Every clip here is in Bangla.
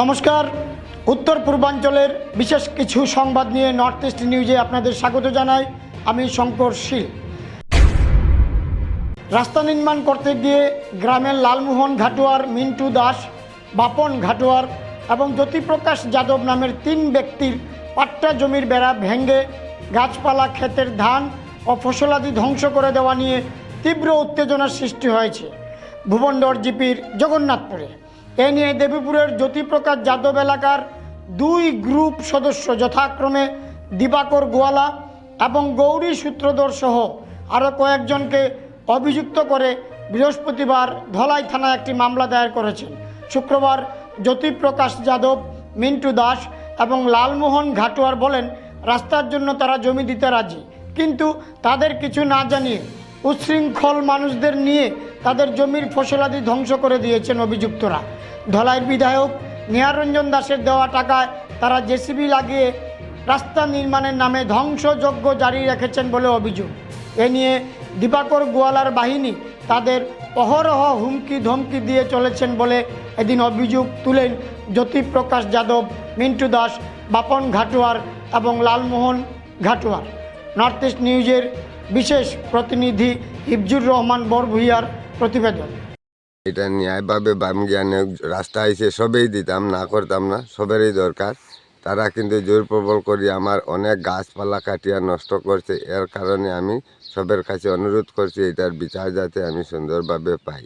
নমস্কার। উত্তর পূর্বাঞ্চলের বিশেষ কিছু সংবাদ নিয়ে নর্থ ইস্ট নিউজে আপনাদের স্বাগত জানাই। আমি শঙ্কর শীল। রাস্তা নির্মাণ করতে গিয়ে গ্রামের লালমোহন ঘাটুয়ার, মিন্টু দাস, বাপন ঘাটুয়ার এবং জ্যোতিপ্রকাশ যাদব নামের তিন ব্যক্তির পাট্টা জমির বেড়া ভেঙে গাছপালা, ক্ষেতের ধান ও ফসলাদি ধ্বংস করে দেওয়া নিয়ে তীব্র উত্তেজনার সৃষ্টি হয়েছে। ভুবনডর জিপির জগন্নাথপুরে। এ নিয়ে দেবীপুরের জ্যোতিপ্রকাশ যাদব এলাকার দুই গ্রুপ সদস্য যথাক্রমে দিবাকর গোয়ালা এবং গৌরী সূত্রধর সহ আরও কয়েকজনকে অভিযুক্ত করে বৃহস্পতিবার ধলাই থানায় একটি মামলা দায়ের করেছেন। শুক্রবার জ্যোতিপ্রকাশ যাদব, মিন্টু দাস এবং লালমোহন ঘাটুয়ার বলেন, রাস্তার জন্য তারা জমি দিতে রাজি, কিন্তু তাদের কিছু না জানিয়ে উচ্ছৃঙ্খল মানুষদের নিয়ে তাদের জমির ফসলাদি ধ্বংস করে দিয়েছেন অভিযুক্তরা। ধলাইয়ের বিধায়ক নিহারঞ্জন দাসের দেওয়া টাকায় তারা জেসিবি লাগিয়ে রাস্তা নির্মাণের নামে ধ্বংসযজ্ঞ জারি রেখেছেন বলে অভিযোগ। এ নিয়ে দীপাকর গোয়ালার বাহিনী তাদের অহরহ হুমকি ধমকি দিয়ে চলেছেন বলে এদিন অভিযোগ তুলেন জ্যোতিপ্রকাশ যাদব, মিন্টু দাস, বাপন ঘাটুয়ার এবং লালমোহন ঘাটুয়ার। নর্থ ইস্ট নিউজের বিশেষ প্রতিনিধি হিফজুর রহমান বরভুইয়ার প্রতিবেদন। এটা ন্যায়ভাবে বাম জ্ঞানে রাস্তা আইসে সবেই দিতাম, না করতাম না, সবেরই দরকার। তারা কিন্তু জোর প্রবল করি আমার অনেক গাছপালা কাটিয়া নষ্ট করছে, এর কারণে আমি সবের কাছে অনুরোধ করছি, এটার বিচার যাতে আমি সুন্দরভাবে পাই।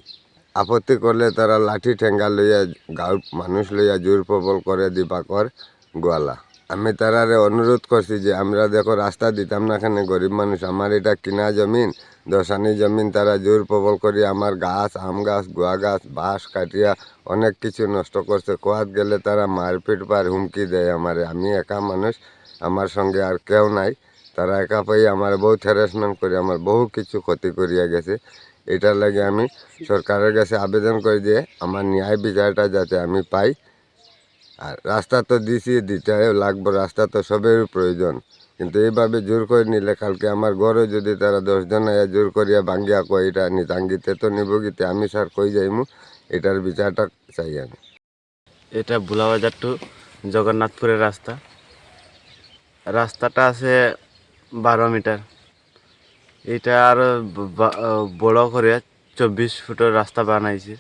আপত্তি করলে তারা লাঠি ঠেঙ্গা লইয়া গাঁর মানুষ লইয়া জোর প্রবল করে দিবাকর গোয়ালা। আমি তারারে অনুরোধ করছি যে আমরা দেখো রাস্তা দিতাম না কেন, গরিব মানুষ, আমার এটা কিনা জমিন, দশানি জমিন তারা জোর প্রবল করি, আমার গাছ, আম গাছ, গুয়া গাছ, বাঁশ কাটিয়া অনেক কিছু নষ্ট করছে, কোয়াত গেলে তারা মারপিট পার হুমকি দেয় আমারে। আমি একা মানুষ, আমার সঙ্গে আর কেউ নাই, তারা একা পাই আমার বহুত হ্যারাসমেন্ট করে, আমার বহু কিছু ক্ষতি করিয়া গেছে। এটার লাগে আমি সরকারের কাছে আবেদন করে দিয়ে আমার ন্যায় বিচারটা যাতে আমি পাই। আর রাস্তা তো দিছি দিতে লাগবো, রাস্তা তো সবেরই প্রয়োজন। কিন্তু এইভাবে জোর করে নিলে কালকে আমার ঘরে যদি তারা দশজন জোর করিয়া ভাঙ্গিয়া কয়, এটা নিতাঙ্গিতে তো নিব গীতে আমি স্যার কই যাইমু? এটার বিচারটা চাই আমি। এটা ভোলাবাজার টু জগন্নাথপুরের রাস্তা। রাস্তাটা আছে বারো মিটার। এটা আর বড় করে চব্বিশ ফুটের রাস্তা বানাইছে।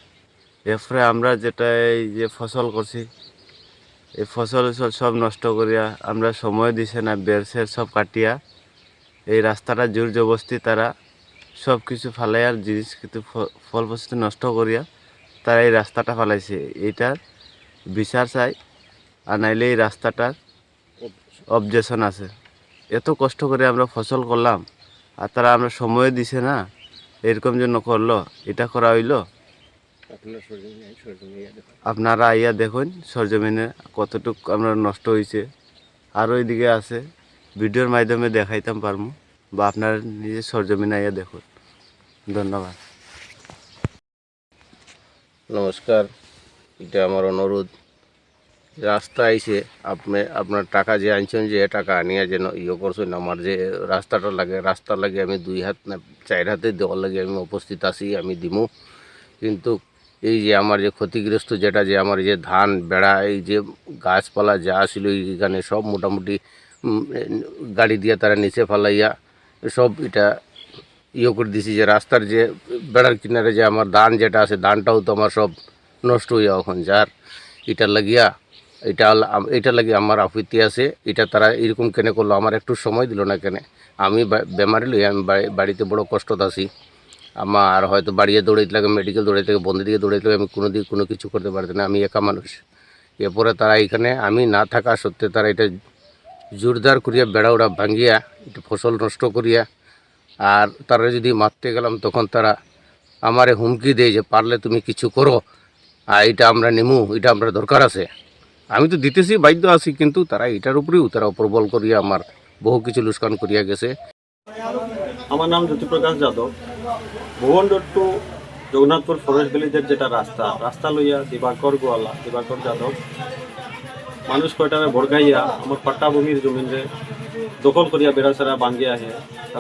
এরপরে আমরা যেটা এই যে ফসল করছি এই ফসল সব নষ্ট করিয়া আমরা সময় দিছে না বেরসের সব কাটিয়া এই রাস্তাটা জোর জবস্তি তারা সব কিছু ফালাইয়ার জিনিস কিন্তু ফল ফসল নষ্ট করিয়া তারা এই রাস্তাটা ফালাইছে। এইটার বিচার চাই, আর নাইলে এই রাস্তাটার অবজেকশন আছে। এত কষ্ট করে আমরা ফসল করলাম, আর তারা আমরা সময় দিছে না, এরকম জন্য করল এটা করা হইল। আপনারা আইয়া দেখুন সরজমিনে কতটুক আমরা নষ্ট হয়েছে আর ওইদিকে আছে ভিডিওর মাধ্যমে দেখাইতাম পারব বা আপনারা নিজে সরজমিনে আইয়া দেখুন। ধন্যবাদ। নমস্কার এটা আমার অনুরোধ। রাস্তা আইসে আপনি আপনার টাকা যে আনছেন যে টাকা আনিয়া যেন ইয়ে করছেন আমার যে রাস্তাটা লাগে রাস্তা লাগে আমি দুই হাত না চার হাতে দেওয়ার লাগে আমি উপস্থিত আছি আমি দিমু। কিন্তু এই যে আমার যে ক্ষতিগ্রস্ত যেটা যে আমার যে ধান বেড়া, এই যে গাছপালা যা ছিল এখানে সব মোটামুটি গাড়ি দিয়ে তারা নিচে ফালাইয়া সব এটা ইয়ে করে দিছি যে রাস্তার যে বেড়ার কিনারে যে আমার ধান যেটা আছে, ধানটাও তো আমার সব নষ্ট হইয়া এখন যার এটা লাগিয়া, এটা এটা লাগে আমার আপত্তি আছে, এটা তারা এরকম কেনে করল, আমার একটু সময় দিল না কেনে। আমি বেমারি লই আমি বাড়িতে বড় কষ্টত আছি। আমার হয়তো বাড়িয়ে দৌড়াইতে লাগে মেডিকেল দৌড়াইতে লাগে বন্ধু দিকে দৌড়াইতে লাগে, আমি কোনো দিকে কোনো কিছু করতে পারছি না, আমি একা মানুষ। এরপরে তারা এখানে, আমি না থাকা সত্ত্বে তারা এটা জোরদার করিয়া বেড়া ওড়া ভাঙ্গিয়া এটা ফসল নষ্ট করিয়া, আর তারা যদি মারতে গেলাম, তখন তারা আমারে হুমকি দেয় যে, পারলে তুমি কিছু করো, আর এটা আমরা নেমু, এটা আমরা দরকার আছে। আমি তো দিতেছি, বাধ্য আছি, কিন্তু তারা এটার উপরেও, তারা প্রবল করিয়া আমার বহু কিছু লুস্কান করিয়া গেছে। আমার নাম Jyotiprakash Yadav. Bhuban road to Jagannathpur forest ভিলেজের যেটা রাস্তা রাস্তা লইয়া দিবাকর গোয়ালা, দিবাকর যাদব, মানুষ কয়টারে ভড়কাইয়া আমার পাট্টা ভূমির জমিনরে দখল করিয়া বেড়াছেরা বাঙ্গিয়া আহে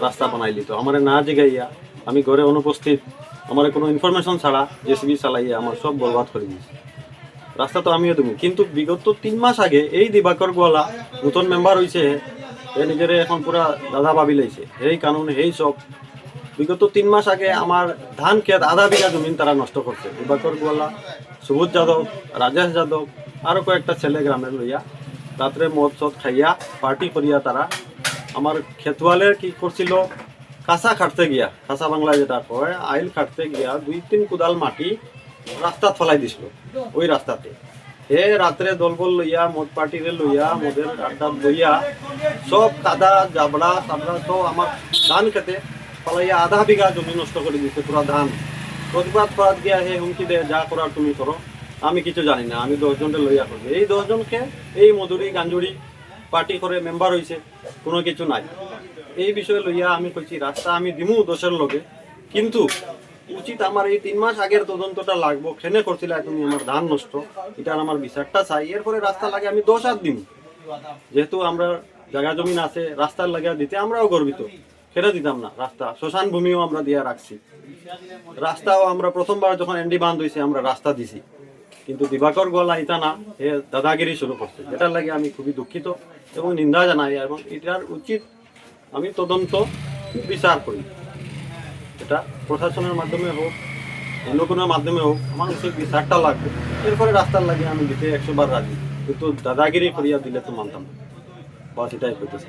রাস্তা বানাই দিত আমার না জিগাইয়া আমি ঘরে অনুপস্থিত, আমার কোনো ইনফরমেশন ছাড়া জেসিবি চালাইয়া আমার সব বরবাদ করে দিয়েছে রাস্তা তো আমিও দেবো, কিন্তু বিগত তিন মাস আগে এই দিবাকর গোয়ালা নতুন মেম্বার হয়েছে এ নিজের এখন পুরা দাদা ভাবি লাইছে। এই কানুন, এই সব বিগত তিন মাস আগে আমার ধান ক্ষেত, আধা বিঘা জমিন তারা নষ্ট করছে। দিবাকর গোয়ালা সুবোধ যাদব, রাজেশ যাদব আরও কয়েকটা ছেলে গ্রামের লইয়া রাত্রে মদ সদ খাইয়া পার্টি করিয়া তারা আমার খেতওয়ালের কি করছিল? কাঁচা খাটতে গিয়া, কাঁচা বাংলায় যেটা কয়, আইল খাটতে গিয়া দুই তিন কুদাল মাটি রাস্তাত ফেলাই দিছিল, ওই রাস্তাতে। হে রাত্রে দলবল লইয়া, মদ পার্টিরে লইয়া, মদের আড্ডা লইয়া সব কাদা, জাবড়া, তাবড়া সব আমার ধান খেতে ফলাইয়া আধা বিঘা জমি নষ্ট করে দিচ্ছে পুরা ধান। প্রতিবাদ করাত গিয়া হে হুমকি দে যা করার তুমি করো, আমি কিছু জানি না, আমি দশজনকে লইয়া করব। এই দশজনকে এই মধুরি গাঞ্জুরি পার্টি করে মেম্বার হয়েছে কোনো কিছু নাই। এই বিষয়ে লইয়া আমি কইছি, রাস্তা আমি দিমু দোষের লগে, কিন্তু উচিত আমার এই তিন মাস আগের তদন্তটা লাগবো খেনে করছিল তুমি আমার ধান নষ্ট এটার আমার বিচারটা চাই। এরপরে রাস্তা লাগে আমি দশ হাত দিমু। যেহেতু আমরা জায়গা জমিন আছে, রাস্তার লাগিয়া দিতে আমরাও গর্বিত। ফেরে দিতাম না, রাস্তা। শ্মশান ভূমিও আমরা দিয়া রাখছি। রাস্তাও আমরা প্রথমবার যখন এন্ডি বান্ধ হয়েছে আমরা রাস্তা দিছি। কিন্তু দিবাকর গলা ইতা না হে দাদাগিরি শুরু করছে। যেটার লাগে আমি খুবই দুঃখিত এবং নিন্দা জানাই, এবং এটার উচিত আমি তদন্ত বিচার করি। এটা প্রশাসনের মাধ্যমে হোক অন্য কোনো মাধ্যমে হোক আমার উচিত বিচারটা লাগবে। এরপরে রাস্তার লাগে আমি দিতে একশো বার রাজি। কিন্তু দাদাগিরি করিয়া দিলে তো মানতাম না। বাস এটাই করতেছি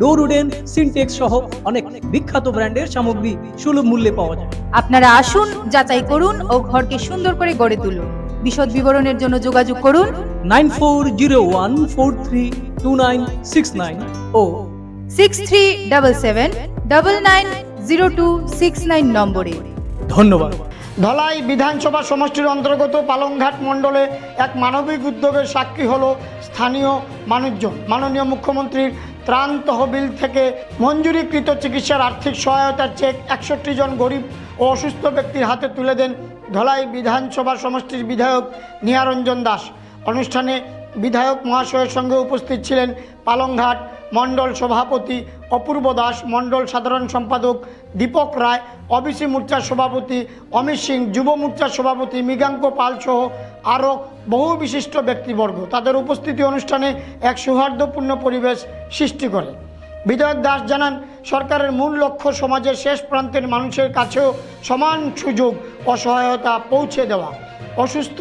door wooden Sintex সহ অনেক বিখ্যাত ব্র্যান্ডের সামগ্রী সুলভ মূল্যে পাওয়া যায়। আপনারা আসুন যাচাই করুন ও ঘরকে সুন্দর করে গড়ে তুলুন। বিশদ বিবরণের জন্য যোগাযোগ করুন। Nine four zero one four three two nine six nine o six three double seven double nine zero two six nine নম্বরে। ধন্যবাদ। ধলাই বিধানসভা সমষ্টির অন্তর্গত পালংঘাট মণ্ডলে এক মানবিক উদ্যোগের সাক্ষী হল স্থানীয় মানুষজন। মাননীয় মুখ্যমন্ত্রীর ত্রাণ তহবিল থেকে মঞ্জুরিকৃত চিকিৎসার আর্থিক সহায়তার চেক একষট্টি জন গরিব ও অসুস্থ ব্যক্তির হাতে তুলে দেন ধলাই বিধানসভা সমষ্টির বিধায়ক নিহারঞ্জন দাস। অনুষ্ঠানে বিধায়ক মহাশয়ের সঙ্গে উপস্থিত ছিলেন পালংঘাট মণ্ডল সভাপতি অপূর্ব দাস, মণ্ডল সাধারণ সম্পাদক দীপক রায় অবিসি মোর্চার সভাপতি অমিত সিং, যুব মোর্চার সভাপতি মৃগাঙ্ক পাল সহ আরও বহু বিশিষ্ট ব্যক্তিবর্গ তাদের উপস্থিতি অনুষ্ঠানে এক সৌহার্দ্যপূর্ণ পরিবেশ সৃষ্টি করে। বিধায়ক দাস জানান, সরকারের মূল লক্ষ্য সমাজের শেষ প্রান্তের মানুষের কাছেও সমান সুযোগ ও সহায়তা পৌঁছে দেওয়া। অসুস্থ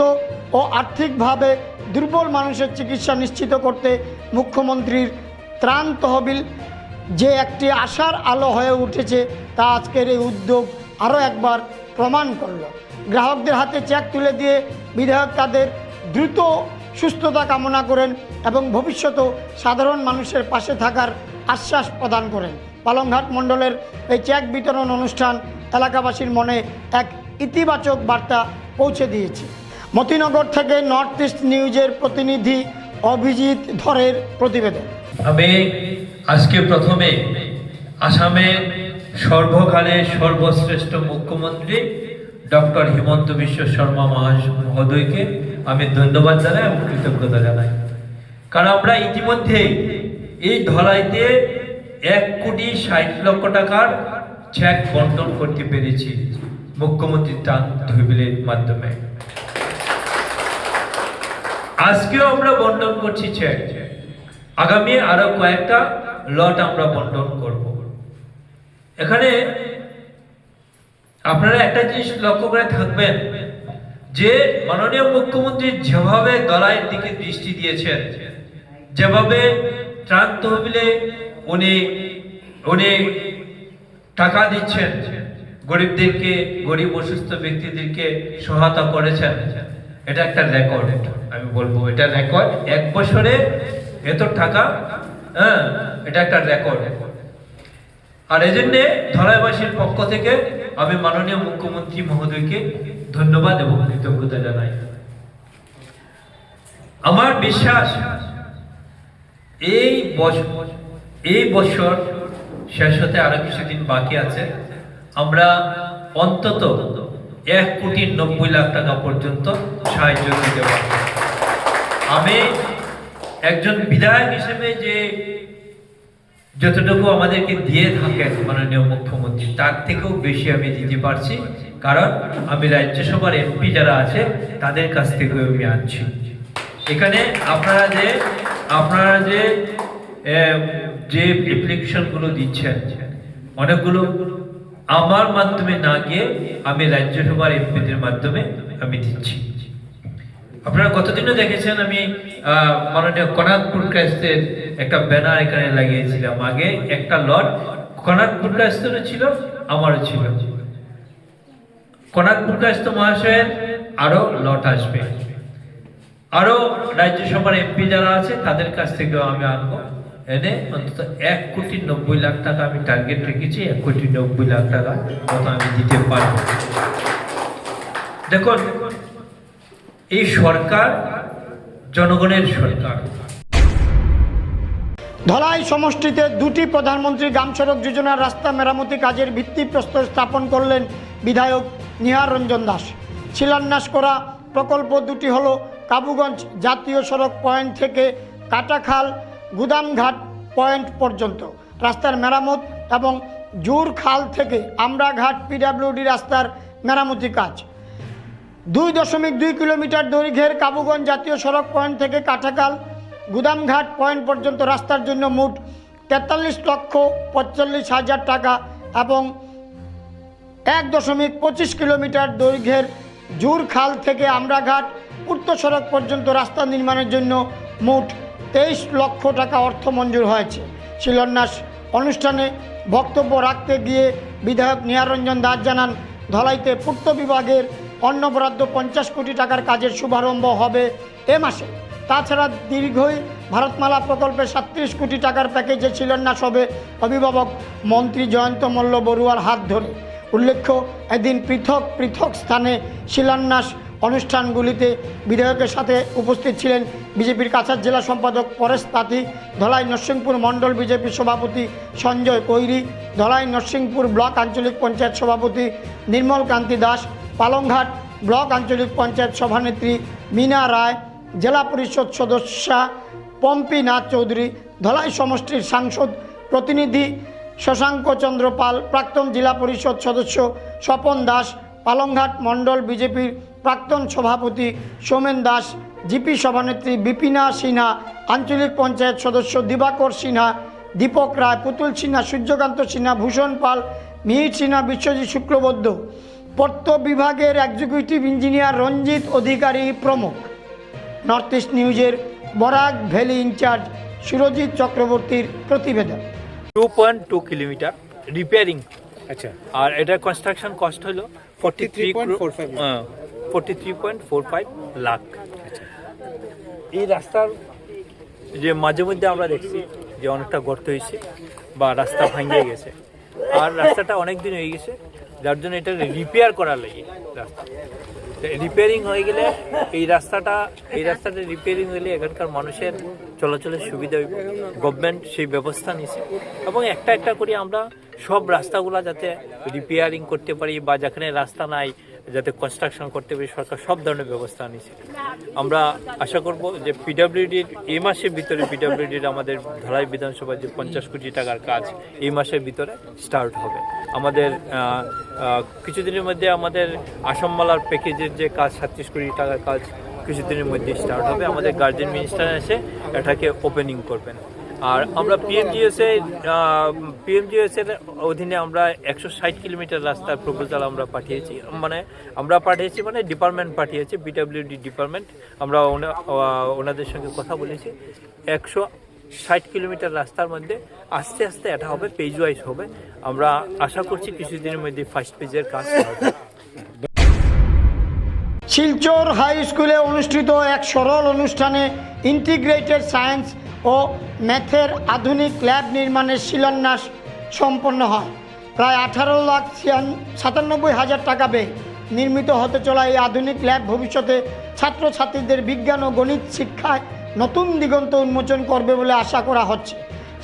ও আর্থিকভাবে দুর্বল মানুষের চিকিৎসা নিশ্চিত করতে মুখ্যমন্ত্রীর ত্রাণ তহবিল যে একটি আশার আলো হয়ে উঠেছে তা আজকের এই উদ্যোগ আরও একবার প্রমাণ করল। গ্রাহকদের হাতে চেক তুলে দিয়ে বিধায়ক তাদের দ্রুত সুস্থতা কামনা করেন এবং ভবিষ্যতেও সাধারণ মানুষের পাশে থাকার আশ্বাস প্রদান করেন। পালংঘাট মণ্ডলের এই চেক বিতরণ অনুষ্ঠান এলাকাবাসীর মনে এক ইতিবাচক বার্তা পৌঁছে দিয়েছে। মতিনগর থেকে নর্থ ইস্ট নিউজের প্রতিনিধি অভিজিৎ ধরের প্রতিবেদন। আমি আজকে প্রথমে আসামের সর্বকালের সর্বশ্রেষ্ঠ মুখ্যমন্ত্রী ডক্টর হিমন্ত বিশ্ব শর্মা মহা- মহোদয়কে আমি ধন্যবাদ জানাই এবং কৃতজ্ঞতা জানাই। কারণ আমরা ইতিমধ্যে এই ধলাইতে এক কোটি ষাট লক্ষ টাকার চেক বন্টন করতে পেরেছি মুখ্যমন্ত্রী ত্রাণ তহবিলের মাধ্যমে। আজকেও আমরা বন্টন করছি চেক আগামী আরও কয়েকটা লট আমরা বন্টন করব। এখানে আপনারা একটা জিনিস লক্ষ্য করে থাকবেন, যে মাননীয় মুখ্যমন্ত্রী যেভাবে দলাইয়ের দিকে দৃষ্টি দিয়েছেন, যেভাবে ত্রাণ তহবিলে উনি উনি টাকা দিচ্ছেন, গরিবদেরকে, গরিব অসুস্থ ব্যক্তিদেরকে সহায়তা করেছেন, এটা একটা রেকর্ড আমি বলব, এটা রেকর্ড এক বছরে এত টাকা হ্যাঁ এটা একটা রেকর্ড আর এই জন্যে ধলাইবাসীর পক্ষ থেকে আমি মাননীয় মুখ্যমন্ত্রী মহোদয়কে ধন্যবাদ এবং কৃতজ্ঞতা জানাই। আমার বিশ্বাস, এই বছর এই বছর শেষ হতে আরও কিছুদিন বাকি আছে। আমরা অন্তত এক কোটি নব্বই লাখ টাকা পর্যন্ত সাহায্য দিতে পারব। আমি একজন বিধায়ক হিসেবে যে যতটুকু আমাদেরকে দিয়ে থাকেন মাননীয় মুখ্যমন্ত্রী, তার থেকেও বেশি আমি দিতে পারছি। কারণ আমি রাজ্যসভার এমপি যারা আছে, তাদের কাছ থেকেও আমি আনছি। এখানে আপনারা যে আপনারা যে যে অ্যাপ্লিকেশনগুলো দিচ্ছেন, অনেকগুলো আমার মাধ্যমে না গিয়ে আমি রাজ্যসভার এমপিদের মাধ্যমে আমি দিচ্ছি। আপনারা কতদিনও দেখেছেন? আমি মাননীয় কনাকপুর কাস্তের একটা ব্যানার এখানে লাগিয়েছিলাম। আগে একটা লট কনাকপুর কাস্তেরও ছিল, আমারও ছিল। কনাকপুর কাস্ত মহাশয়ের আরও লট আসবে। আরও রাজ্যসভার এমপি যারা আছে, তাদের কাছ থেকেও আমি আনব। এনে অন্তত এক কোটি নব্বই লাখ টাকা আমি টার্গেট রেখেছি, এক কোটি নব্বই লাখ টাকা মতো আমি দিতে পারব। দেখুন এই সরকার, জনগণের সরকার। ধলাই সমষ্টিতে দুটি প্রধানমন্ত্রী গ্রাম সড়ক যোজনার রাস্তা মেরামতি কাজের ভিত্তিপ্রস্তর স্থাপন করলেন বিধায়ক নিহার রঞ্জন দাস। শিলান্যাস করা প্রকল্প দুটি হল কাবুগঞ্জ জাতীয় সড়ক পয়েন্ট থেকে কাটাখাল গুদামঘাট পয়েন্ট পর্যন্ত। রাস্তার মেরামত এবং জুর খাল থেকে আমরাঘাট পিডাব্লিউডি রাস্তার মেরামতি কাজ। দুই দশমিক দুই কিলোমিটার দৈর্ঘ্যের কাবুগঞ্জ জাতীয় সড়ক পয়েন্ট থেকে কাঠাকাল গুদামঘাট পয়েন্ট পর্যন্ত রাস্তার জন্য মোট তেতাল্লিশ লক্ষ পঁয়তাল্লিশ হাজার টাকা এবং এক দশমিক পঁচিশ কিলোমিটার দৈর্ঘ্যের জুর খাল থেকে আমরাঘাট পূর্ত সড়ক পর্যন্ত রাস্তা নির্মাণের জন্য মোট তেইশ লক্ষ টাকা অর্থ মঞ্জুর হয়েছে। শিলান্যাস অনুষ্ঠানে বক্তব্য রাখতে গিয়ে বিধায়ক নিহারঞ্জন দাস জানান, ধলাইতে পূর্ত বিভাগের অন্য বরাদ্দ পঞ্চাশ কোটি টাকার কাজের শুভারম্ভ হবে এ মাসে। তাছাড়া দীর্ঘই ভারতমালা প্রকল্পে সাতত্রিশ কোটি টাকার প্যাকেজে শিলান্যাস হবে অভিভাবক মন্ত্রী জয়ন্ত মল্ল বড়ুয়ার হাত ধরে। উল্লেখ্য, এদিন পৃথক পৃথক স্থানে শিলান্যাস অনুষ্ঠানগুলিতে বিধায়কের সাথে উপস্থিত ছিলেন বিজেপির কাছাড় জেলা সম্পাদক পরেশ তাঁতি, ধলাই নরসিংপুর মণ্ডল বিজেপি সভাপতি সঞ্জয় কৈরি, ধলাই নরসিংপুর ব্লক আঞ্চলিক পঞ্চায়েত সভাপতি নির্মল কান্তি দাস পালংঘাট ব্লক আঞ্চলিক পঞ্চায়েত সভানেত্রী মিনা রায়, জেলা পরিষদ সদস্যা পম্পি নাথ চৌধুরী, ধলাই সমষ্টির সাংসদ প্রতিনিধি শশাঙ্ক চন্দ্র পাল, প্রাক্তন জেলা পরিষদ সদস্য স্বপন দাস, পালংঘাট মণ্ডল বিজেপির প্রাক্তন সভাপতি সোমেন দাস, জিপি সভানেত্রী বিপিনা সিনহা, আঞ্চলিক পঞ্চায়েত সদস্য দিবাকর সিনহা, দীপক রায়, পুতুল সিনহা, সূর্যকান্ত সিনহা, ভূষণ পাল, মিহির সিনহা, বিশ্বজিৎ শুক্লবদ্ধ পূর্ত বিভাগের এক্সিকিউটিভ ইঞ্জিনিয়ার রঞ্জিত অধিকারী প্রমুখ। নর্থ ইস্ট নিউজের বরাক ভ্যালি ইনচার্জ সুরজিৎ চক্রবর্তীর প্রতিবেদন। Two point two kilometre repairing আচ্ছা। আর এটার কনস্ট্রাকশন কস্ট হলো forty three forty three point four five lakh এই রাস্তার যে মাঝে মধ্যে আমরা দেখছি যে অনেকটা গর্ত হয়েছে বা রাস্তা ভাঙিয়ে গেছে। আর রাস্তাটা অনেক দিন হয়ে গেছে। যার জন্য এটা রিপেয়ার করার লাগে রাস্তা। রিপেয়ারিং হয়ে গেলে এই রাস্তাটা এই রাস্তাটা রিপেয়ারিং হলে এখানকার মানুষের চলাচলের সুবিধা হইব। গভর্নমেন্ট সেই ব্যবস্থা নিছে। এবং একটা একটা করে আমরা সব রাস্তাগুলো যাতে রিপেয়ারিং করতে পারি বা যেখানে রাস্তা নাই যাতে কনস্ট্রাকশন করতে পারি, সরকার সব ধরনের ব্যবস্থা নিয়েছে। আমরা আশা করব যে পিডাব্লিউডির এই মাসের ভিতরে পিডাব্লিউডির আমাদের ধলাই বিধানসভার যে পঞ্চাশ কোটি টাকার কাজ, এই মাসের ভিতরে স্টার্ট হবে। আমাদের কিছুদিনের মধ্যে আমাদের আসামমালার প্যাকেজের যে কাজ, সাতত্রিশ কোটি টাকার কাজ কিছুদিনের মধ্যে স্টার্ট হবে। আমাদের গার্জেন মিনিস্টার এসে এটাকে ওপেনিং করবেন। আর আমরা পিএমজিএসএ পিএমজিএস এর অধীনে আমরা একশো ষাট কিলোমিটার রাস্তার প্রপোজাল আমরা পাঠিয়েছি। মানে আমরা পাঠিয়েছি মানে ডিপার্টমেন্ট পাঠিয়েছি বিডাব্লিউডি ডিপার্টমেন্ট আমরা ওনা- ওনাদের সঙ্গে কথা বলেছি। একশো ষাট কিলোমিটার রাস্তার মধ্যে আস্তে আস্তে এটা হবে পেজ ওয়াইজ হবে। আমরা আশা করছি কিছুদিনের মধ্যে ফার্স্ট পেজের কাজ হবে। শিলচর হাই স্কুলে অনুষ্ঠিত এক সরল অনুষ্ঠানে ইন্টিগ্রেটেড সায়েন্স ও ম্যাথের আধুনিক ল্যাব নির্মাণের শিলান্যাস সম্পন্ন হয়। প্রায় আঠারো লাখ সাতানব্বই হাজার টাকা ব্যয় নির্মিত হতে চলা এই আধুনিক ল্যাব ভবিষ্যতে ছাত্রছাত্রীদের বিজ্ঞান ও গণিত শিক্ষায় নতুন দিগন্ত উন্মোচন করবে বলে আশা করা হচ্ছে।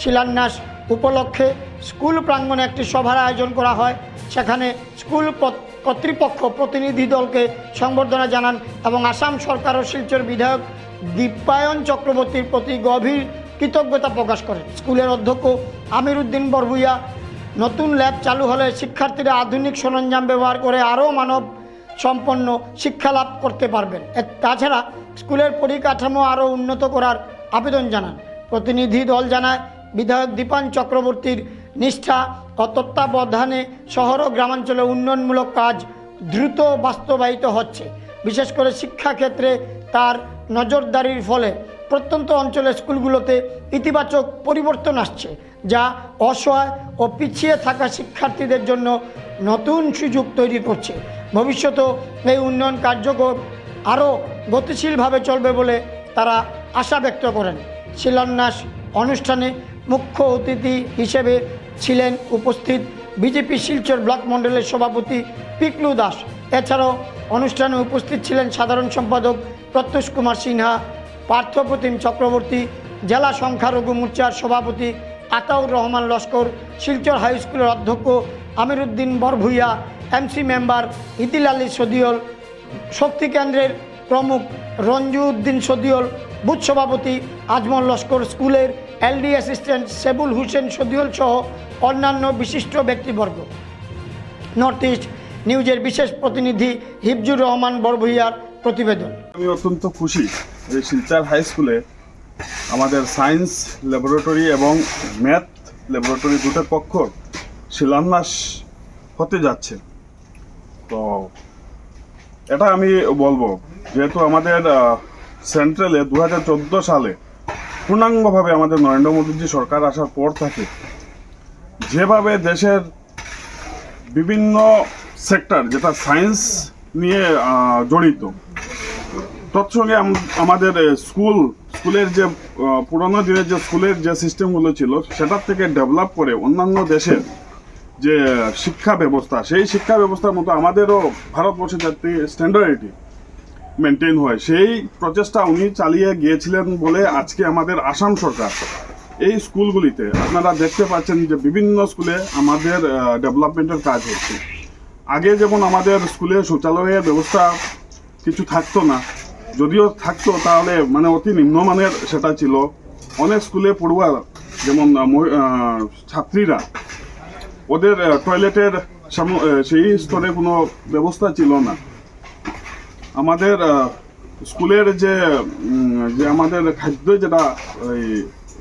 শিলান্যাস উপলক্ষে স্কুল প্রাঙ্গণে একটি সভার আয়োজন করা হয়। সেখানে স্কুল কর্তৃপক্ষ প্রতিনিধি দলকে সংবর্ধনা জানান এবং আসাম সরকার ও শিলচর বিধায়ক দীপায়ন চক্রবর্তীর প্রতি গভীর কৃতজ্ঞতা প্রকাশ করেন স্কুলের অধ্যক্ষ আমির উদ্দিন বরভুইয়া, নতুন ল্যাব চালু হলে শিক্ষার্থীরা আধুনিক সরঞ্জাম ব্যবহার করে আরও মানব সম্পন্ন শিক্ষা লাভ করতে পারবেন। তাছাড়া স্কুলের পরিকাঠামো আরও উন্নত করার আবেদন জানান। প্রতিনিধি দল জানায়, বিধায়ক দীপান চক্রবর্তীর নিষ্ঠা ও তত্ত্বাবধানে শহর ও গ্রামাঞ্চলে উন্নয়নমূলক কাজ দ্রুত বাস্তবায়িত হচ্ছে। বিশেষ করে শিক্ষাক্ষেত্রে তার নজরদারির ফলে প্রত্যন্ত অঞ্চলের স্কুলগুলোতে ইতিবাচক পরিবর্তন আসছে, যা অসহায় ও পিছিয়ে থাকা শিক্ষার্থীদের জন্য নতুন সুযোগ তৈরি করছে। ভবিষ্যতেও এই উন্নয়ন কার্যক্রম আরও গতিশীলভাবে চলবে বলে তারা আশা ব্যক্ত করেন। শিলান্যাস অনুষ্ঠানে মুখ্য অতিথি হিসেবে ছিলেন উপস্থিত বিজেপি শিলচর ব্লক মণ্ডলের সভাপতি পিকলু দাস। এছাড়াও অনুষ্ঠানে উপস্থিত ছিলেন সাধারণ সম্পাদক প্রত্যুষ কুমার সিনহা পার্থপ্রতিম চক্রবর্তী, জেলা সংখ্যালঘু মোর্চার সভাপতি আতাউর রহমান লস্কর, শিলচর হাই স্কুলের অধ্যক্ষ আমিরুদ্দিন বরভুইয়া, এমসি মেম্বার ইদিল আলী সদিয়ল শক্তি কেন্দ্রের প্রমুখ রঞ্জু উদ্দিন সদিয়ল বুথ সভাপতি আজমল লস্কর, স্কুলের এলডি অ্যাসিস্ট্যান্ট সেবুল হুসেন সদিয়ল সহ অন্যান্য বিশিষ্ট ব্যক্তিবর্গ। নর্থ ইস্ট নিউজের বিশেষ প্রতিনিধি হিফজুর রহমান বরভুইয়ার প্রতিবেদন। আমি অত্যন্ত খুশি যে শিলচার হাই স্কুলে আমাদের সায়েন্স ল্যাবরেটরি এবং ম্যাথ ল্যাবরেটরি দুটো কক্ষ শিলান্যাস হতে যাচ্ছে। তো এটা আমি বলব, যেহেতু আমাদের সেন্ট্রালে দু হাজার চোদ্দ সালে পূর্ণাঙ্গভাবে আমাদের নরেন্দ্র মোদীজি সরকার আসার পর থেকে যেভাবে দেশের বিভিন্ন সেক্টর, যেটা সায়েন্স নিয়ে জড়িত, তৎসঙ্গে আমাদের স্কুল, স্কুলের যে পুরোনো দিনের যে স্কুলের যে সিস্টেমগুলো ছিল, সেটার থেকে ডেভেলপ করে অন্যান্য দেশের যে শিক্ষা ব্যবস্থা, সেই শিক্ষা ব্যবস্থার মতো আমাদেরও ভারতবর্ষের যাতে স্ট্যান্ডার্ডিটি মেনটেন হয়। সেই প্রচেষ্টা উনি চালিয়ে গিয়েছিলেন বলে আজকে আমাদের আসাম সরকার। এই স্কুলগুলিতে আপনারা দেখতে পাচ্ছেন যে বিভিন্ন স্কুলে আমাদের ডেভেলপমেন্টের কাজ হচ্ছে। আগে যেমন আমাদের স্কুলে শৌচালয়ের ব্যবস্থা কিছু থাকতো না, যদিও থাকতো, তাহলে মানে অতি নিম্নমানের সেটা ছিল। অনেক স্কুলে পড়ুয়া যেমন ছাত্রীরা ওদের টয়লেটের সেই স্তরে কোনো ব্যবস্থা ছিল না। আমাদের স্কুলের যে যে আমাদের খাদ্য যেটা ওই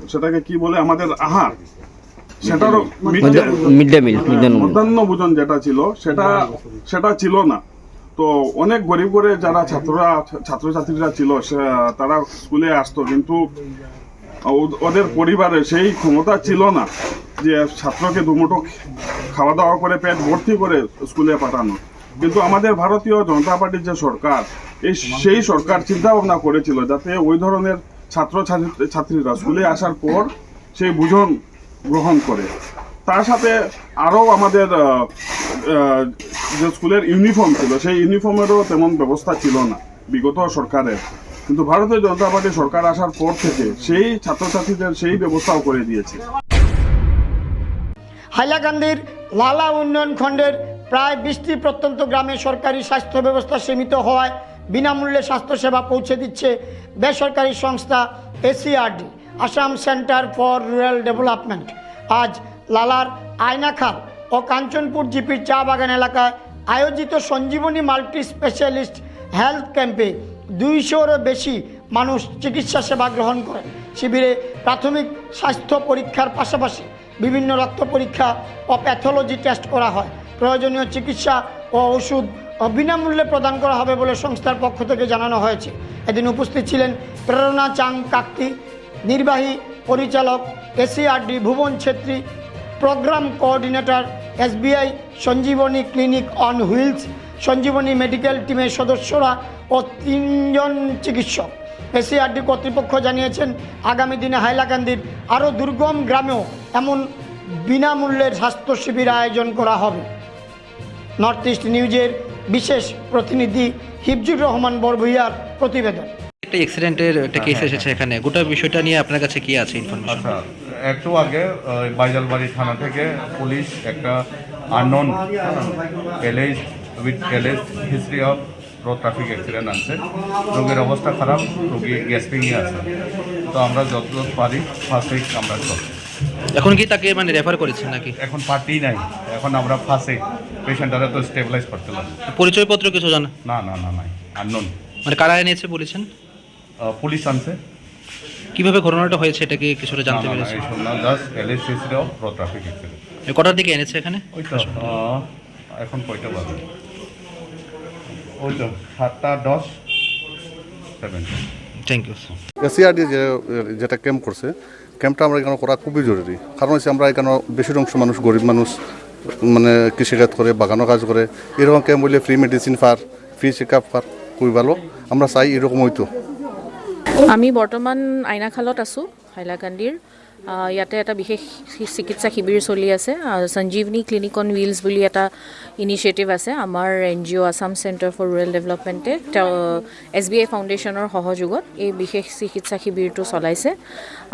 সেটাকে কি বলে আমাদের আহার সেটারও mid মিড ডে মিল মধ্যাহ্ন ভোজন যেটা ছিল সেটা সেটা ছিল না। তো অনেক গরিব করে যারা ছাত্ররা ছাত্রছাত্রীরা ছিল তারা স্কুলে আসতো কিন্তু ও- ওদের পরিবারে সেই ক্ষমতা ছিল না যে ছাত্রকে দুমুঠো খাওয়া দাওয়া করে পেট ভর্তি করে স্কুলে পাঠানো। কিন্তু আমাদের ভারতীয় জনতা পার্টির যে সরকার, এই সেই সরকার চিন্তা ভাবনা করেছিল যাতে ওই ধরনের ছাত্র ছাত্রীরা স্কুলে আসার পর সেই বুঝন গ্রহণ করে। তার সাথে আরও আমাদের যে স্কুলের ইউনিফর্ম ছিল, সেই ইউনিফর্মেরও তেমন ব্যবস্থা ছিল না বিগত সরকারের। কিন্তু ভারতীয় জনতা পার্টি সরকার আসার পর থেকে সেই ছাত্রছাত্রীদের সেই ব্যবস্থাও করে দিয়েছে। হাইলাকান্দির লালা উন্নয়ন খণ্ডের প্রায় বিশটি প্রত্যন্ত গ্রামে সরকারি স্বাস্থ্য ব্যবস্থা সীমিত হওয়ায় বিনামূল্যে স্বাস্থ্যসেবা পৌঁছে দিচ্ছে বেসরকারি সংস্থা ACRD, Assam centre for rural development. আজ লালার আয়নাখাল ও কাঞ্চনপুর জিপির চা বাগান এলাকায় আয়োজিত সঞ্জীবনী মাল্টি স্পেশালিস্ট হেলথ ক্যাম্পে দুইশোরও বেশি মানুষ চিকিৎসা সেবা গ্রহণ করে। শিবিরে প্রাথমিক স্বাস্থ্য পরীক্ষার পাশাপাশি বিভিন্ন রক্ত পরীক্ষা ও প্যাথোলজি টেস্ট করা হয়। প্রয়োজনীয় চিকিৎসা ও ওষুধ বিনামূল্যে প্রদান করা হবে বলে সংস্থার পক্ষ থেকে জানানো হয়েছে। এদিন উপস্থিত ছিলেন প্রেরণা চাং কাকতি, নির্বাহী পরিচালক ACRD Bhuban Chhetri, programme coordinator SBI Sanjeevani clinic on wheels, Sanjeevani medical টিমের সদস্যরা ও তিনজন চিকিৎসক। এসিআরডি কর্তৃপক্ষ জানিয়েছেন, আগামী দিনে হাইলাকান্দির আরও দুর্গম গ্রামেও এমন বিনামূল্যের স্বাস্থ্য শিবির আয়োজন করা হবে। নর্থ ইস্ট নিউজের বিশেষ প্রতিনিধি হিফজুর রহমান বরভুইয়ার প্রতিবেদন। একটা অ্যাক্সিডেন্টের একটা কেস এসেছে এখানে। গোটা বিষয়টা নিয়ে আপনার কাছে কি আছে ইনফরমেশন আচ্ছা একটু আগে ওই বাইজালবাড়ি থানা থেকে পুলিশ একটা unknown LS with LS history of road traffic accident আছে রোগীর অবস্থা খারাপ রোগী গ্যাসপিংয়ে আছে। তো আমরা যতদূর পারি ফার্স্ট এইড আমরা করছি। এখন কি তাকে মানে রেফার করেছেন নাকি? এখন পার্টি নাই। এখন আমরা ফার্স্ট এইড পেশেন্টরা তো স্টেবিলাইজ করতে পারি পরিচয়পত্র কিছু জানা না না না নাই। আননোন মানে কারা এনেছে বলেছেন? পুলিশ আনছে। কীভাবে ঘটনাটা হয়েছে এটা কি কিছুটা জানতে পেরেছে? কটার দিকে এনেছে এখানে? ওই তো এখন কয়টা বাজে? ওই তো সাতটা দশ সেভেন থ্যাংক ইউ এসিআরডি যে যেটা ক্যাম্প করছে ক্যাম্পটা আমরা এখানে করা খুবই জরুরি। কারণ হচ্ছে আমরা এখানে বেশির অংশ মানুষ গরিব মানুষ মানে কৃষিকাজ করে বাগানো কাজ করে। এরকম ক্যাম্প হইলে free medicine for free check up for খুবই ভালো। আমরা চাই এরকম হইতো আমি বৰ্তমান আইনাখালত আছোঁ হাইলাকান্দিৰ ইয়াতে এটা বিশেষ চিকিৎসা শিবিৰ চলি আছে। সঞ্জীৱনী ক্লিনিক অন হুইলছ বুলি এটা ইনিচিয়েটিভ আছে। আমাৰ N G O' Assam centre for rural ডেভেলপমেণ্টে S B I ফাউণ্ডেশ্যনৰ সহযোগত এই বিশেষ চিকিৎসা শিবিৰটো চলাইছে।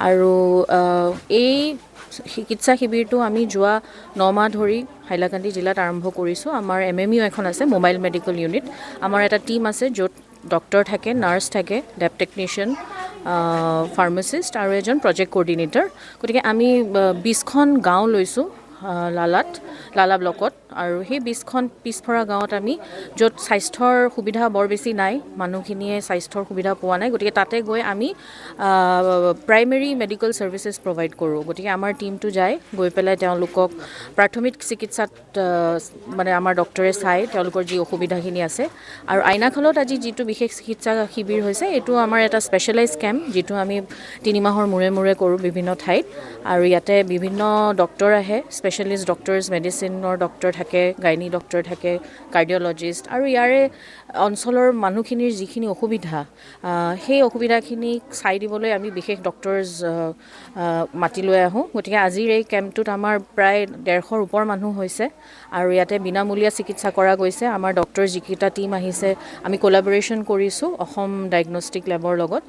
আৰু এই চিকিৎসা শিবিৰটো আমি যোৱা ন মাহ ধৰি হাইলাকান্দি জিলাত আৰম্ভ কৰিছোঁ। আমাৰ এম এম ইউ এখন আছে মোবাইল মেডিকেল ইউনিট আমাৰ এটা টীম আছে, য'ত ডক্টৰ থাকে নাৰ্ছ থাকে লেব টেকনিচিয়ান ফাৰ্মাচিষ্ট আৰু এজন প্ৰজেক্ট কৰ্ডিনেটৰ গতিকে আমি বিছখন গাঁও লৈছোঁ লালাত, লালা ব্লকত। আৰু সেই বিছখন পিছপৰা গাঁৱত আমি য'ত স্বাস্থ্যৰ সুবিধা বৰ বেছি নাই, মানুহখিনিয়ে স্বাস্থ্যৰ সুবিধা পোৱা নাই, গতিকে তাতে গৈ আমি প্ৰাইমেৰী মেডিকেল ছাৰ্ভিচেছ প্ৰভাইড কৰোঁ। গতিকে আমাৰ টীমটো যায়, গৈ পেলাই তেওঁলোকক প্ৰাথমিক চিকিৎসাত মানে আমাৰ ডক্টৰে চাই তেওঁলোকৰ যি অসুবিধাখিনি আছে। আৰু আইনাখালত আজি যিটো বিশেষ চিকিৎসা শিবিৰ হৈছে, এইটো আমাৰ এটা স্পেচিয়েলাইজ কেম্প যিটো আমি তিনি মাহৰ মূৰে মূৰে কৰোঁ বিভিন্ন ঠাইত। আৰু ইয়াতে বিভিন্ন ডক্টৰ আহে স্পেচিয়েলিষ্ট ডক্টৰছ মেডিচিনৰ ডক্টৰ থাকে। গাইনী ডক্টৰ থাকে কাৰ্ডিঅ'লজিষ্ট আৰু ইয়াৰে অঞ্চলৰ মানুহখিনিৰ যিখিনি অসুবিধা সেই অসুবিধাখিনিক চাই দিবলৈ আমি বিশেষ ডক্টৰছ মাতি লৈ আহোঁ। গতিকে আজিৰ এই কেম্পটোত আমাৰ প্ৰায় ডেৰশৰ ওপৰ মানুহ হৈছে আৰু ইয়াতে বিনামূলীয়া চিকিৎসা কৰা গৈছে। আমাৰ ডক্টৰ যিকেইটা টীম আহিছে আমি কোলাবৰেশ্যন কৰিছোঁ অসম ডায়েগনষ্টিক লেবৰ লগত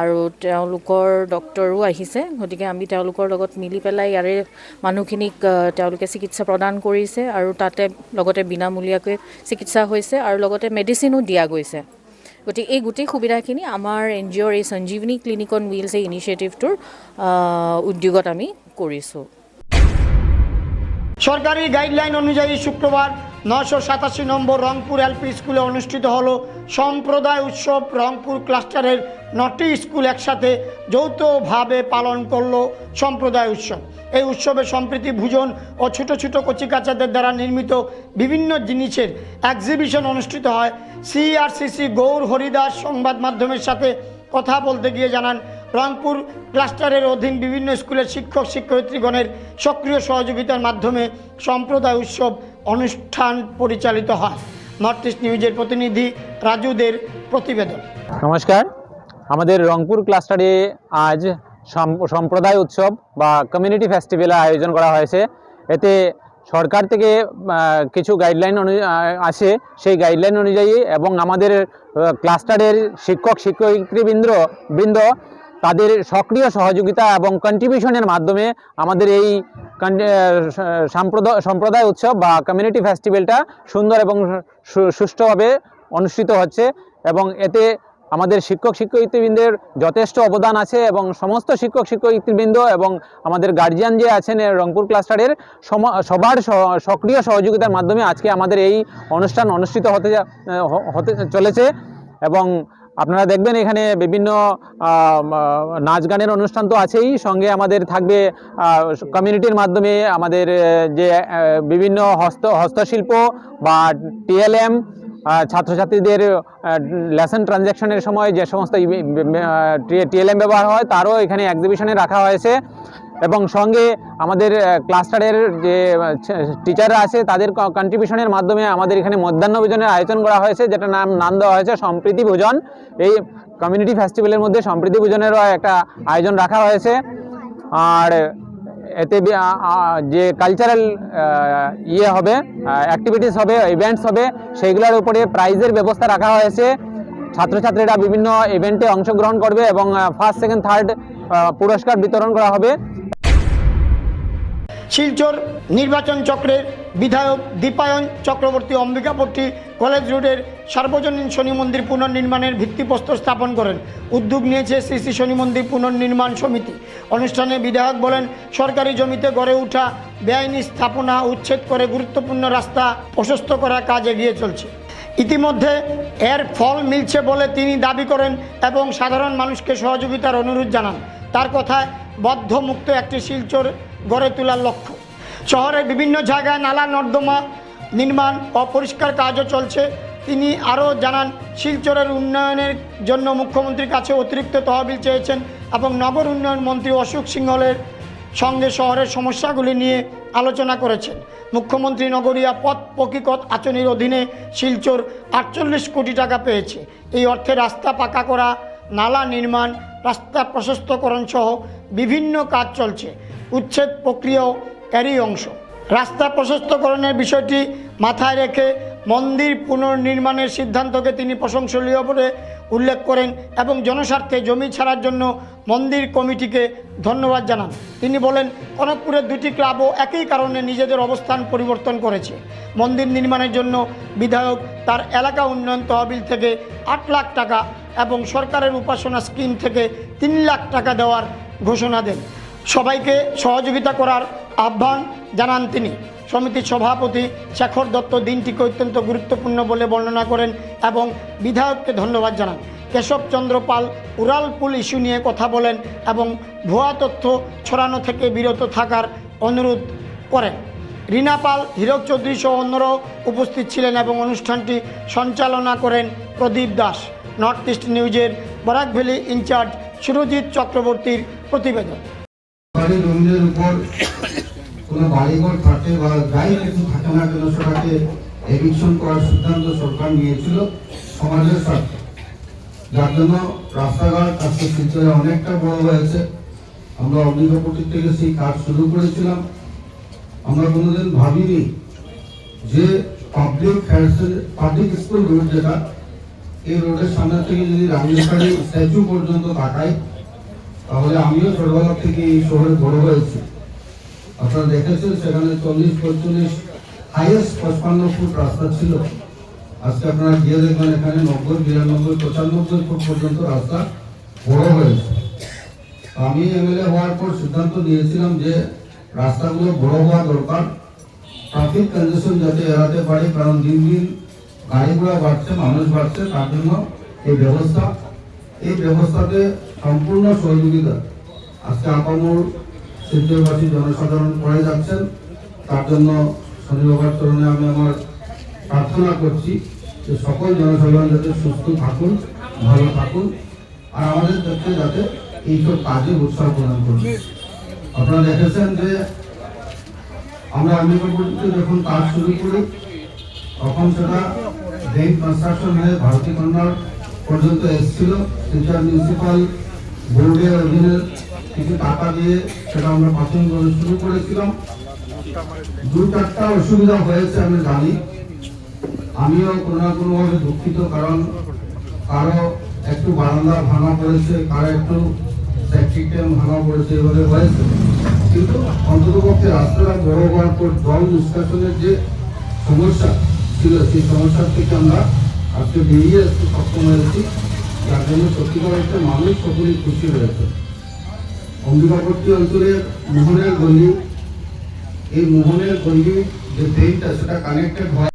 আৰু তেওঁলোকৰ ডক্টৰো আহিছে। গতিকে আমি তেওঁলোকৰ লগত মিলি পেলাই ইয়াৰে মানুহখিনিক তেওঁলোকে চিকিৎসা প্ৰদান কৰিছে আৰু তাতে লগতে বিনামূলীয়াকৈ চিকিৎসা হৈছে আৰু লগতে মেডিচিনো দিয়া গৈছে। গতিকে এই গোটেই সুবিধাখিনি আমাৰ এন জি অ'ৰ এই সঞ্জীৱনী ক্লিনিক অন হুইলছ এই ইনিচিয়েটিভটোৰ উদ্যোগত আমি কৰিছোঁ। সরকারি গাইডলাইন অনুযায়ী শুক্রবার নশো সাতাশি নম্বর রংপুর এলপি স্কুলে অনুষ্ঠিত হলো সম্প্রদায় উৎসব। রংপুর ক্লাস্টারের নটি স্কুল একসাথে যৌথভাবে পালন করল সম্প্রদায় উৎসব। এই উৎসবে সম্প্রীতি, ভোজন ও ছোট ছোট কচিকাচাদের দ্বারা নির্মিত বিভিন্ন জিনিসের এক্সিবিশন অনুষ্ঠিত হয়। সিআরসিসি গৌর হরিদাস সংবাদ মাধ্যমের সাথে কথা বলতে গিয়ে জানান, রংপুর ক্লাস্টারের অধীন বিভিন্ন স্কুলের শিক্ষক, শিক্ষয়িত্রীগণের সক্রিয় সহযোগিতার মাধ্যমে সম্প্রদায় উৎসব অনুষ্ঠান পরিচালিত হয়। নর্থ ইস্ট নিউজের প্রতিনিধি রাজুদের প্রতিবেদন। নমস্কার। আমাদের রংপুর ক্লাস্টারে আজ সম- সম্প্রদায় উৎসব বা কমিউনিটি ফেস্টিভ্যালের আয়োজন করা হয়েছে। এতে সরকার থেকে কিছু গাইডলাইন অনু আসে। সেই গাইডলাইন অনুযায়ী এবং আমাদের ক্লাস্টারের শিক্ষক, শিক্ষয়িত্রীবৃন্দ, বৃন্দ তাদের সক্রিয় সহযোগিতা এবং কন্ট্রিবিউশনের মাধ্যমে আমাদের এই সাম্প্রদায় সম্প্রদায় উৎসব বা কমিউনিটি ফেস্টিভ্যালটা সুন্দর এবং সুষ্ঠুভাবে অনুষ্ঠিত হচ্ছে এবং এতে আমাদের শিক্ষক শিক্ষয়িত্রীবৃন্দের যথেষ্ট অবদান আছে এবং সমস্ত শিক্ষক শিক্ষয়িত্রীবৃন্দ এবং আমাদের গার্জিয়ান যে আছেন রংপুর ক্লাস্টারের সবার সক্রিয় সহযোগিতার মাধ্যমে আজকে আমাদের এই অনুষ্ঠান অনুষ্ঠিত হতে হতে চলেছে এবং আপনারা দেখবেন এখানে বিভিন্ন নাচ গানের অনুষ্ঠান তো আছেই, সঙ্গে আমাদের থাকবে কমিউনিটির মাধ্যমে আমাদের যে বিভিন্ন হস্ত, হস্তশিল্প বা টিএলএম ছাত্রছাত্রীদের লেসন ট্রানজ্যাকশনের সময় যে সমস্ত টিএলএম ব্যবহার হয়, তারও এখানে এক্সিবিশনে রাখা হয়েছে। এবং সঙ্গে আমাদের ক্লাস্টারের যে টিচাররা আছে, তাদের কন্ট্রিবিউশনের মাধ্যমে আমাদের এখানে মধ্যাহ্ন ভোজনের আয়োজন করা হয়েছে যেটা নাম নাম দেওয়া হয়েছে সম্প্রীতি ভোজন। এই কমিউনিটি ফেস্টিভ্যালের মধ্যে সম্প্রীতি ভোজনেরও একটা আয়োজন রাখা হয়েছে। আর এতে যে কালচারাল ইয়ে হবে অ্যাক্টিভিটিস হবে ইভেন্টস হবে, সেইগুলোর উপরে প্রাইজের ব্যবস্থা রাখা হয়েছে। ছাত্রছাত্রীরা বিভিন্ন ইভেন্টে অংশগ্রহণ করবে এবং ফার্স্ট সেকেন্ড থার্ড পুরস্কার বিতরণ করা হবে। শিলচর নির্বাচন চক্রের বিধায়ক দীপায়ন চক্রবর্তী অম্বিকাপট্টি কলেজ রোডের সার্বজনীন শনি মন্দির পুনর্নির্মাণের ভিত্তিপ্রস্তর স্থাপন করেন। উদ্যোগ নিয়েছে শ্রী শ্রী শনি মন্দির পুনর্নির্মাণ সমিতি। অনুষ্ঠানে বিধায়ক বলেন, সরকারি জমিতে গড়ে ওঠা বেআইনি স্থাপনা উচ্ছেদ করে গুরুত্বপূর্ণ রাস্তা প্রশস্ত করার কাজ এগিয়ে চলছে। ইতিমধ্যে এর ফল মিলছে বলে তিনি দাবি করেন এবং সাধারণ মানুষকে সহযোগিতার অনুরোধ জানান। তার কথায় বদ্ধমুক্ত একটি শিলচর গড়ে তোলার লক্ষ্য। শহরের বিভিন্ন জায়গায় নালা নর্দমা নির্মাণ ও পরিষ্কার কাজও চলছে। তিনি আরও জানান, শিলচরের উন্নয়নের জন্য মুখ্যমন্ত্রীর কাছে অতিরিক্ত তহবিল চেয়েছেন এবং নগর উন্নয়ন মন্ত্রী অশোক সিংহলের সঙ্গে শহরের সমস্যাগুলি নিয়ে আলোচনা করেছেন। মুখ্যমন্ত্রী নগরীয়া পথ পকিকত আচনির অধীনে শিলচর আটচল্লিশ কোটি টাকা পেয়েছে। এই অর্থে রাস্তা পাকা করা, নালা নির্মাণ, রাস্তা প্রশস্তকরণ সহ বিভিন্ন কাজ চলছে। উচ্ছেদ প্রক্রিয়াও এরই অংশ। রাস্তা প্রশস্তকরণের বিষয়টি মাথায় রেখে মন্দির পুনর্নির্মাণের সিদ্ধান্তকে তিনি প্রশংসনীয় বলে উল্লেখ করেন এবং জনস্বার্থে জমি ছাড়ার জন্য মন্দির কমিটিকে ধন্যবাদ জানান। তিনি বলেন, কনকপুরের দুটি ক্লাবও একই কারণে নিজেদের অবস্থান পরিবর্তন করেছে। মন্দির নির্মাণের জন্য বিধায়ক তার এলাকা উন্নয়ন তহবিল থেকে আট লাখ টাকা এবং সরকারের উপাসনা স্কিম থেকে তিন লাখ টাকা দেওয়ার ঘোষণা দেন। সবাইকে সহযোগিতা করার আহ্বান জানান তিনি। সমিতির সভাপতি শেখর দত্ত দিনটিকে অত্যন্ত গুরুত্বপূর্ণ বলে বর্ণনা করেন এবং বিধায়ককে ধন্যবাদ জানান। কেশবচন্দ্র পাল উড়ালপুল ইস্যু নিয়ে কথা বলেন এবং ভুয়া তথ্য ছড়ানো থেকে বিরত থাকার অনুরোধ করেন। রীনা পাল, হীরক চৌধুরী সহ অন্যরাও উপস্থিত ছিলেন এবং অনুষ্ঠানটি সঞ্চালনা করেন প্রদীপ দাস। নর্থ ইস্ট নিউজের বরাক ভ্যালি ইনচার্জ সুরজিৎ চক্রবর্তীর প্রতিবেদন। কোনো বাড়িঘর থাকে বা যাই কিছু থাকে না কেন সেটাকে এভিকশন করার সিদ্ধান্ত সরকার নিয়েছিল সমাজের স্বার্থে। যার জন্য রাস্তাঘাট আজকে শিলচরে অনেকটা বড় হয়েছে। আমরা অগ্নিকপটি থেকে সেই কাজ শুরু করেছিলাম। আমরা কোনোদিন ভাবিনি যে পাবলিক পাবলিক স্কুল রোড যেটা, এই রোডের সামনে থেকে যদি রাজেশ্বরী স্ট্যাচু পর্যন্ত তাকাই, তাহলে আমিও ছোটবেলা থেকে এই শহরে বড় হয়েছি। আপনারা দেখেছেন সেখানে চল্লিশ পঁয়তাল্লিশ হাইয়েস্ট পঁচপান্ন ফুট রাস্তা ছিল। আজকে আপনারা গিয়ে দেখবেন এখানে নব্বই, বিরানব্বই, পঁচানব্বই ফুট পর্যন্ত রাস্তা বড় হয়েছে। আমি এমএলএ হওয়ার পর সিদ্ধান্ত নিয়েছিলাম যে রাস্তাগুলো বড় হওয়া দরকার। ট্রাফিক কনজেশন যাতে এড়াতে পারে, কারণ দিন দিন গাড়ি ঘোড়া বাড়ছে, মানুষ বাড়ছে, তার জন্য এই ব্যবস্থা, এই ব্যবস্থাতে সম্পূর্ণ সহযোগিতা। আজকে আপামর শিল্পবাসী জনসাধারণ করে যাচ্ছেন। তার জন্য শনি চরণে আমি আমার প্রার্থনা করছি যে সকল জনসাধারণ যাতে সুস্থ থাকুন, ভালো থাকুন, আর আমাদের ক্ষেত্রে যাতে এইসব কাজে উৎসাহ প্রদান করুন। আপনারা দেখেছেন যে আমরা আমিরপুরতে যখন কাজ শুরু করি, তখন সেটা ড্রেন কনস্ট্রাকশন হয়ে ভারতী কন্যার পর্যন্ত এসেছিল। শিলচর মিউনিসিপাল বোর্ডের অধীনে কিছু টাকা দিয়ে সেটা আমরা প্রাথমিকভাবে শুরু করেছিলাম। দু চারটা অসুবিধা হয়েছে, আমি জানি। আমিও কোনো না কোনোভাবে দুঃখিত, কারণ কারও একটু বারান্দা ভাঙা পড়েছে, কারও একটু ভাঙা পড়েছে এভাবে হয়েছে। কিন্তু অন্ততপক্ষে রাস্তাটা বড় হওয়ার পর জল নিষ্কাশনের যে সমস্যা ছিল, সেই সমস্যার থেকে আমরা আজকে বেরিয়ে আসতে সক্ষম হয়েছি। যার জন্য সত্যিকার একটা মানুষ সকলেই খুশি রয়েছে অম্বিকাপট্টি অঞ্চলের মোহনের গলি। এই মোহনের গলি যে ড্রেনটা সেটা কানেক্টেড হয়।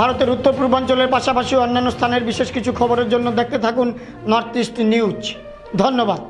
ভারতের উত্তর পূর্বাঞ্চলের পাশাপাশি অন্যান্য স্থানের বিশেষ কিছু খবরের জন্য দেখতে থাকুন নর্থ ইস্ট নিউজ ধন্যবাদ।